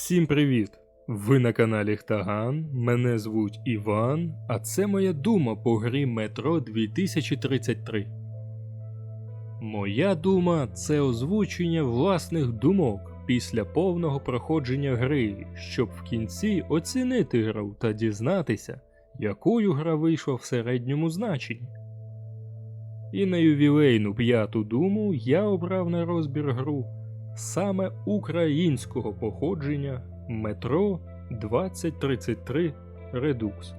Всім привіт! Ви на каналі Хтаган, мене звуть Іван, а це моя дума по грі Метро 2033. Моя дума це озвучення власних думок після повного проходження гри, щоб в кінці оцінити гру та дізнатися, якою гра вийшла в середньому значенні. І на ювілейну п'яту думу я обрав на розбір гру саме українського походження Метро 2033 Redux.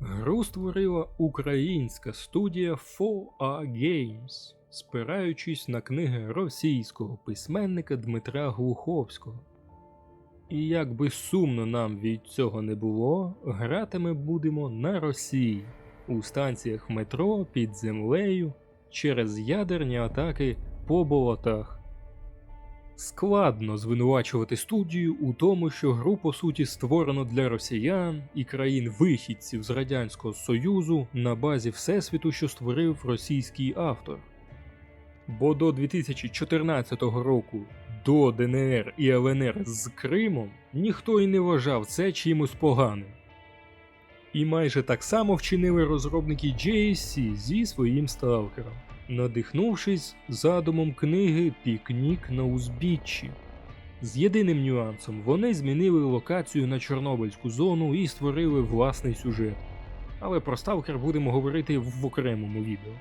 Гру створила українська студія 4A Games, спираючись на книги російського письменника Дмитра Глуховського. І як би сумно нам від цього не було, грати ми будемо на Росії у станціях метро під землею через ядерні атаки по болотах. Складно звинувачувати студію у тому, що гру по суті створено для росіян і країн-вихідців з Радянського Союзу на базі Всесвіту, що створив російський автор. Бо до 2014 року до ДНР і ЛНР з Кримом ніхто й не вважав це чимось поганим. І майже так само вчинили розробники JSC зі своїм сталкером, надихнувшись задумом книги Пікнік на узбіччі. З єдиним нюансом вони змінили локацію на Чорнобильську зону і створили власний сюжет. Але про сталкер будемо говорити в окремому відео.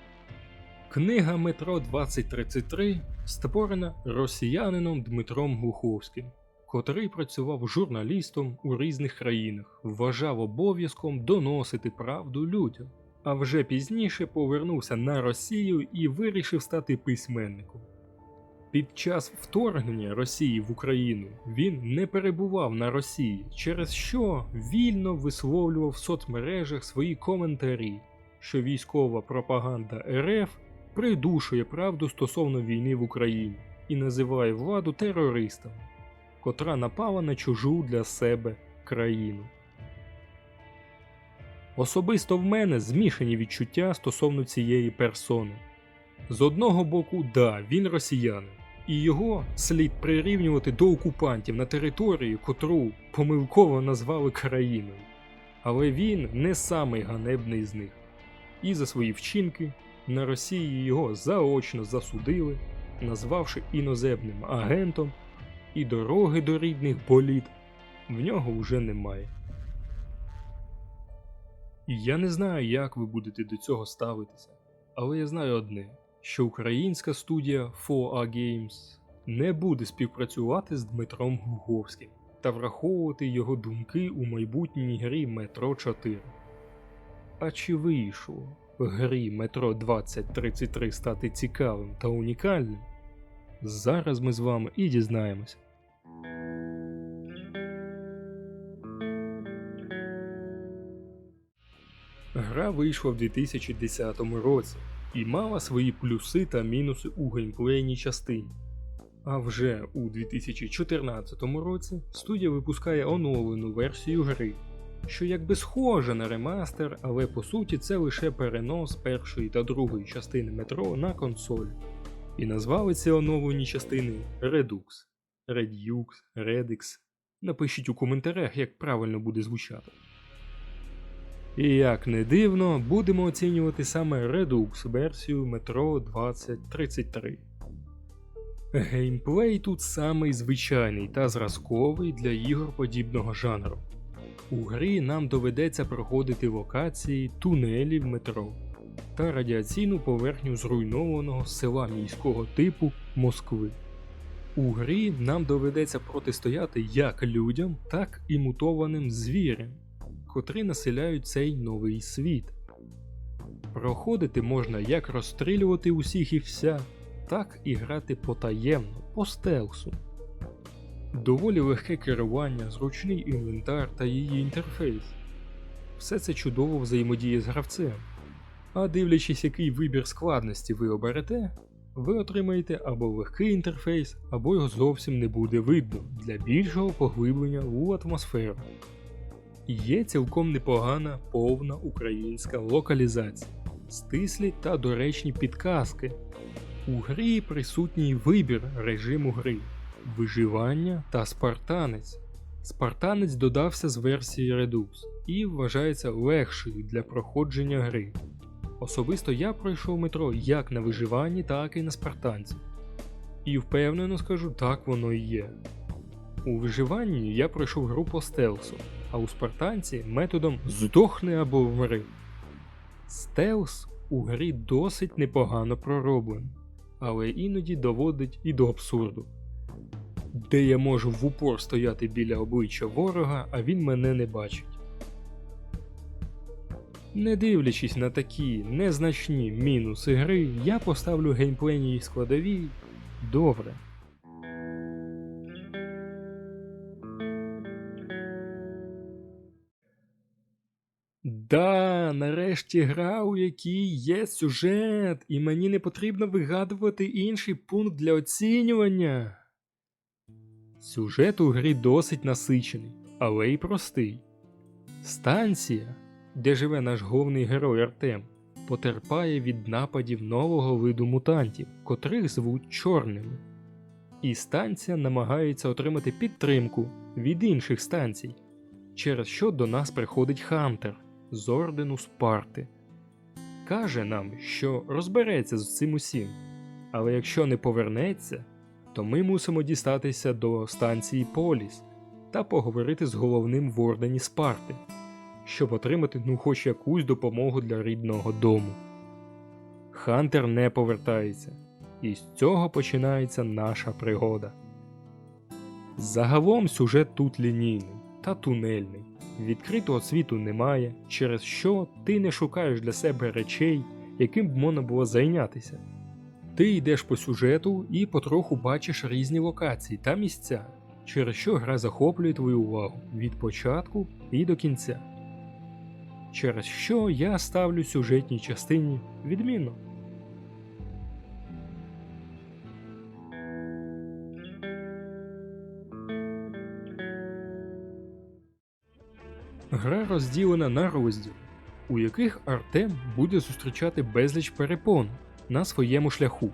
Книга Метро 2033 створена росіянином Дмитром Глуховським котрий працював журналістом у різних країнах, вважав обов'язком доносити правду людям, а вже пізніше повернувся на Росію і вирішив стати письменником. Під час вторгнення Росії в Україну він не перебував на Росії, через що вільно висловлював в соцмережах свої коментарі, що військова пропаганда РФ придушує правду стосовно війни в Україні і називає владу терористами котра напала на чужу для себе країну. Особисто в мене змішані відчуття стосовно цієї персони. З одного боку, да, він росіянин, і його слід прирівнювати до окупантів на території, котру помилково назвали країною. Але він не самий ганебний з них. І за свої вчинки на Росії його заочно засудили, назвавши іноземним агентом і дороги до рідних боліт в нього вже немає. І я не знаю, як ви будете до цього ставитися, але я знаю одне: що українська студія 4A Games не буде співпрацювати з Дмитром Глуховським та враховувати його думки у майбутній грі Метро 4. А чи вийшло в грі Метро 2033 стати цікавим та унікальним? Зараз ми з вами і дізнаємося. Гра вийшла в 2010 році і мала свої плюси та мінуси у геймплейній частині. А вже у 2014 році студія випускає оновлену версію гри, що якби схожа на ремастер, але по суті це лише перенос першої та другої частини метро на консоль. І назвали ці оновлені частини Redux, Redux, Redix. Напишіть у коментарях, як правильно буде звучати. І як не дивно, будемо оцінювати саме Redux версію Metro 2033. Геймплей тут самий звичайний та зразковий для ігор подібного жанру. У грі нам доведеться проходити локації тунелів метро та радіаційну поверхню зруйнованого села міського типу Москви. У грі нам доведеться протистояти як людям, так і мутованим звірям, котрі населяють цей новий світ. Проходити можна як розстрілювати усіх і вся, так і грати потаємно, по стелсу. Доволі легке керування, зручний інвентар та її інтерфейс. Все це чудово взаємодіє з гравцем. А дивлячись, який вибір складності ви оберете, ви отримаєте або легкий інтерфейс, або його зовсім не буде видно для більшого поглиблення у атмосферу. Є цілком непогана повна українська локалізація, стислі та доречні підказки. У грі присутній вибір режиму гри, виживання та спартанець. Спартанець додався з версії Redux і вважається легшою для проходження гри. Особисто я пройшов метро як на виживанні, так і на спартанці. І впевнено скажу, так воно і є. У виживанні я пройшов гру по стелсу, а у спартанці методом здохни або вмри. Стелс у грі досить непогано пророблений, але іноді доводить і до абсурду. Де я можу в упор стояти біля обличчя ворога, а він мене не бачить. Не дивлячись на такі незначні мінуси гри, я поставлю геймплейній складовій добре. Да, нарешті гра, у якій є сюжет, і мені не потрібно вигадувати інший пункт для оцінювання. Сюжет у грі досить насичений, але й простий. Станція, де живе наш головний герой Артем, потерпає від нападів нового виду мутантів, котрих звуть чорними. І станція намагається отримати підтримку від інших станцій, через що до нас приходить Хантер з ордену Спарти. Каже нам, що розбереться з цим усім, але якщо не повернеться, то ми мусимо дістатися до станції Поліс та поговорити з головним в ордені Спарти, щоб отримати ну хоч якусь допомогу для рідного дому. Хантер не повертається, і з цього починається наша пригода. Загалом сюжет тут лінійний та тунельний. Відкритого світу немає, через що ти не шукаєш для себе речей, яким б можна було зайнятися. Ти йдеш по сюжету і потроху бачиш різні локації та місця, через що гра захоплює твою увагу від початку і до кінця. Через що я ставлю сюжетній частині відмінно. Гра розділена на розділ, у яких Артем буде зустрічати безліч перепон на своєму шляху.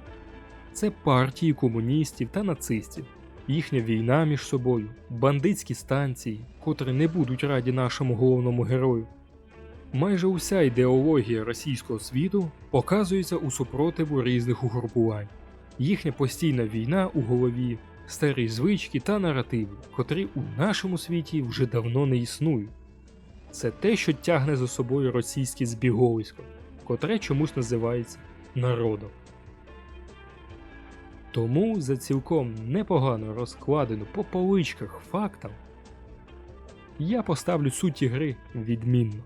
Це партії комуністів та нацистів, їхня війна між собою, бандитські станції, котрі не будуть раді нашому головному герою. Майже уся ідеологія російського світу показується у супротиву різних угрупувань, їхня постійна війна у голові, старі звички та наративи, котрі у нашому світі вже давно не існують. Це те, що тягне за собою російське збіговисько, котре чомусь називається народом. Тому за цілком непогано розкладену по поличках фактам я поставлю суті гри відмінно.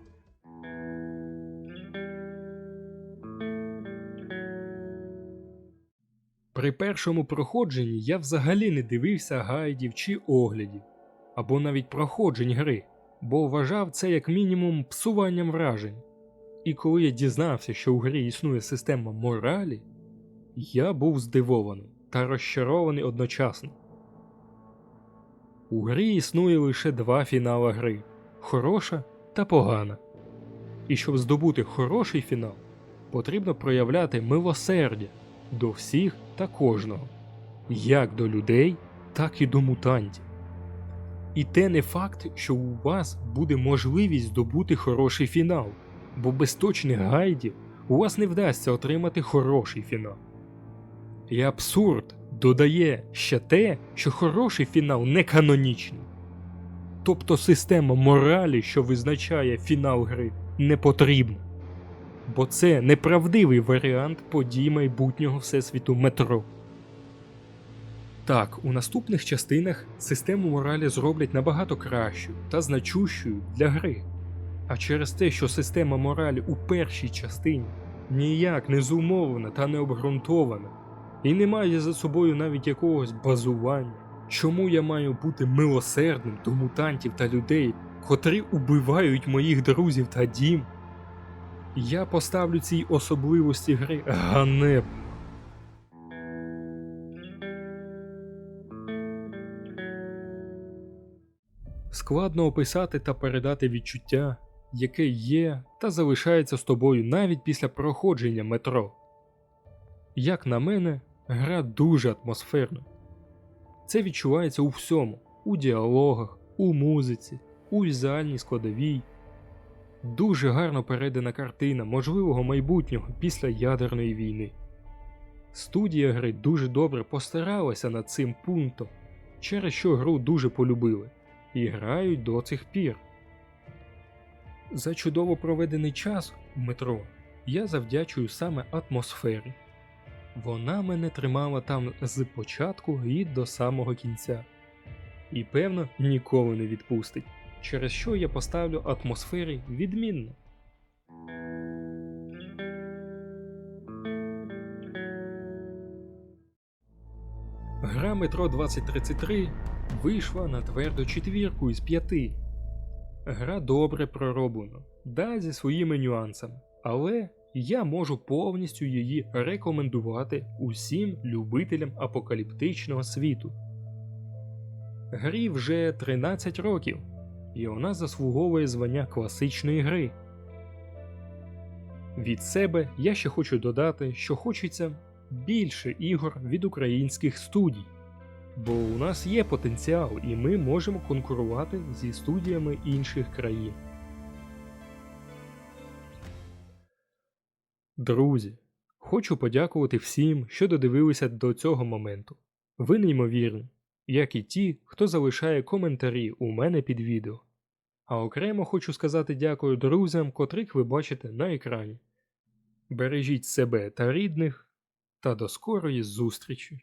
При першому проходженні я взагалі не дивився гайдів чи оглядів, або навіть проходжень гри, бо вважав це як мінімум псуванням вражень. І коли я дізнався, що у грі існує система моралі, я був здивований та розчарований одночасно. У грі існує лише два фінали гри хороша та погана. І щоб здобути хороший фінал, потрібно проявляти милосердя до всіх та кожного, як до людей, так і до мутантів. І те не факт, що у вас буде можливість здобути хороший фінал, бо без точних гайдів у вас не вдасться отримати хороший фінал. І абсурд додає ще те, що хороший фінал не канонічний. Тобто система моралі, що визначає фінал гри, не потрібна. Бо це неправдивий варіант подій майбутнього всесвіту метро. Так, у наступних частинах систему моралі зроблять набагато кращою та значущою для гри. А через те, що система моралі у першій частині ніяк не зумовлена та не обґрунтована, і не має за собою навіть якогось базування, чому я маю бути милосердним до мутантів та людей, котрі убивають моїх друзів та дім, я поставлю цій особливості гри ганебно. Складно описати та передати відчуття, яке є та залишається з тобою навіть після проходження метро. Як на мене, гра дуже атмосферна. Це відчувається у всьому: у діалогах, у музиці, у візуальній складовій. Дуже гарно передана картина можливого майбутнього після ядерної війни. Студія гри дуже добре постаралася над цим пунктом, через що гру дуже полюбили і грають до цих пір. За чудово проведений час у метро я завдячую саме атмосфері. Вона мене тримала там з початку і до самого кінця. І певно ніколи не відпустить, через що я поставлю атмосфері відмінно. Гра Метро 2033 вийшла на твердо четвірку із п'яти. Гра добре пророблена, да зі своїми нюансами, але я можу повністю її рекомендувати усім любителям апокаліптичного світу. Грі вже 13 років, і вона заслуговує звання класичної гри. Від себе я ще хочу додати, що хочеться більше ігор від українських студій, бо у нас є потенціал, і ми можемо конкурувати зі студіями інших країн. Друзі, хочу подякувати всім, що додивилися до цього моменту. Ви неймовірні, як і ті, хто залишає коментарі у мене під відео. А окремо хочу сказати дякую друзям, котрих ви бачите на екрані. Бережіть себе та рідних, та до скорої зустрічі!